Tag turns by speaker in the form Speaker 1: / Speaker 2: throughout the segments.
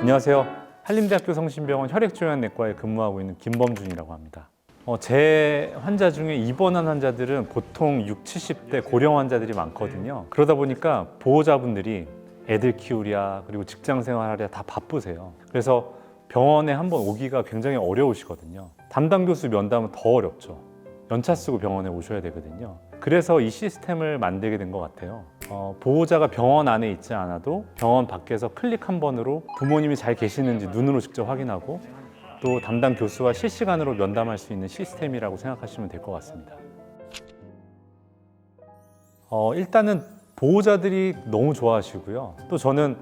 Speaker 1: 안녕하세요. 한림대학교 성심병원 혈액종양내과에 근무하고 있는 김범준이라고 합니다. 어, 제 환자 중에 입원한 환자들은 보통 6, 70대 고령 환자들이 많거든요. 그러다 보니까 보호자분들이 애들 키우랴 그리고 직장 생활하랴 다 바쁘세요. 그래서 병원에 한번 오기가 굉장히 어려우시거든요. 담당 교수 면담은 더 어렵죠. 연차 쓰고 병원에 오셔야 되거든요. 그래서 이 시스템을 만들게 된 것 같아요. 어, 보호자가 병원 안에 있지 않아도 병원 밖에서 클릭 한 번으로 부모님이 잘 계시는지 눈으로 직접 확인하고 또 담당 교수와 실시간으로 면담할 수 있는 시스템이라고 생각하시면 될 것 같습니다. 어, 일단은 보호자들이 너무 좋아하시고요. 또 저는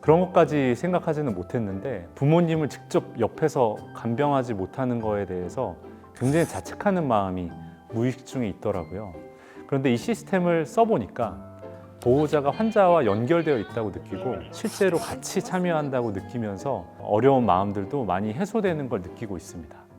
Speaker 1: 그런 것까지 생각하지는 못했는데 부모님을 직접 옆에서 간병하지 못하는 거에 대해서 굉장히 자책하는 마음이 무의식 중에 있더라고요. 그런데 이 시스템을 써보니까 보호자가 환자와 연결되어 있다고 느끼고 실제로 같이 참여한다고 느끼면서 어려운 마음들도 많이 해소되는 걸 느끼고 있습니다.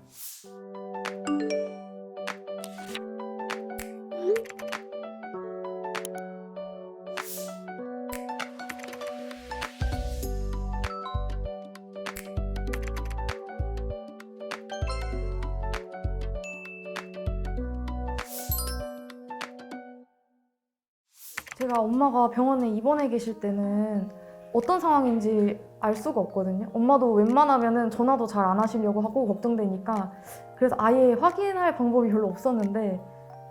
Speaker 2: 제가 엄마가 병원에 입원해 계실 때는 어떤 상황인지 알 수가 없거든요. 엄마도 웬만하면은 전화도 잘 안 하시려고 하고 걱정되니까 그래서 아예 확인할 방법이 별로 없었는데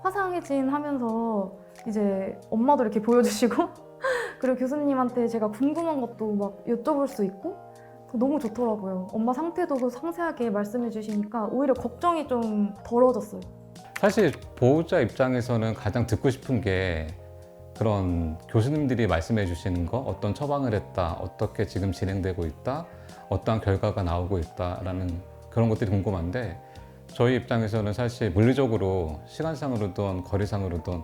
Speaker 2: 화상회진 하면서 이제 엄마도 이렇게 보여주시고 그리고 교수님한테 제가 궁금한 것도 막 여쭤볼 수 있고 너무 좋더라고요. 엄마 상태도 상세하게 말씀해 주시니까 오히려 걱정이 좀 덜어졌어요.
Speaker 3: 사실 보호자 입장에서는 가장 듣고 싶은 게 그런 교수님들이 말씀해 주시는 거 어떤 처방을 했다 어떻게 지금 진행되고 있다 어떠한 결과가 나오고 있다라는 그런 것들이 궁금한데 저희 입장에서는 사실 물리적으로 시간상으로든 거리상으로든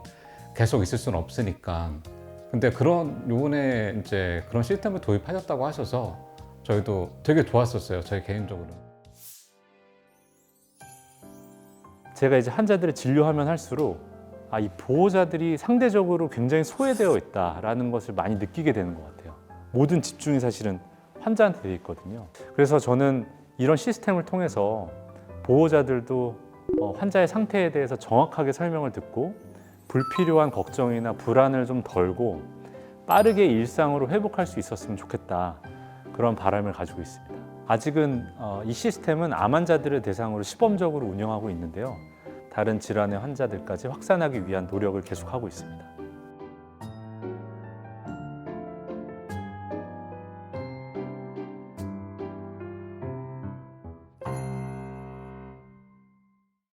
Speaker 3: 계속 있을 수는 없으니까. 근데 그런 요번에 이제 그런 시스템을 도입하셨다고 하셔서 저희도 되게 좋았었어요 저희 개인적으로.
Speaker 1: 제가 이제 환자들을 진료하면 할수록 아, 이 보호자들이 상대적으로 굉장히 소외되어 있다라는 것을 많이 느끼게 되는 것 같아요. 모든 집중이 사실은 환자한테 되어 있거든요. 그래서 저는 이런 시스템을 통해서 보호자들도 어, 환자의 상태에 대해서 정확하게 설명을 듣고 불필요한 걱정이나 불안을 좀 덜고 빠르게 일상으로 회복할 수 있었으면 좋겠다. 그런 바람을 가지고 있습니다. 아직은 어, 이 시스템은 암 환자들을 대상으로 시범적으로 운영하고 있는데요. 다른 질환의 환자들까지 확산하기 위한 노력을 계속하고 있습니다.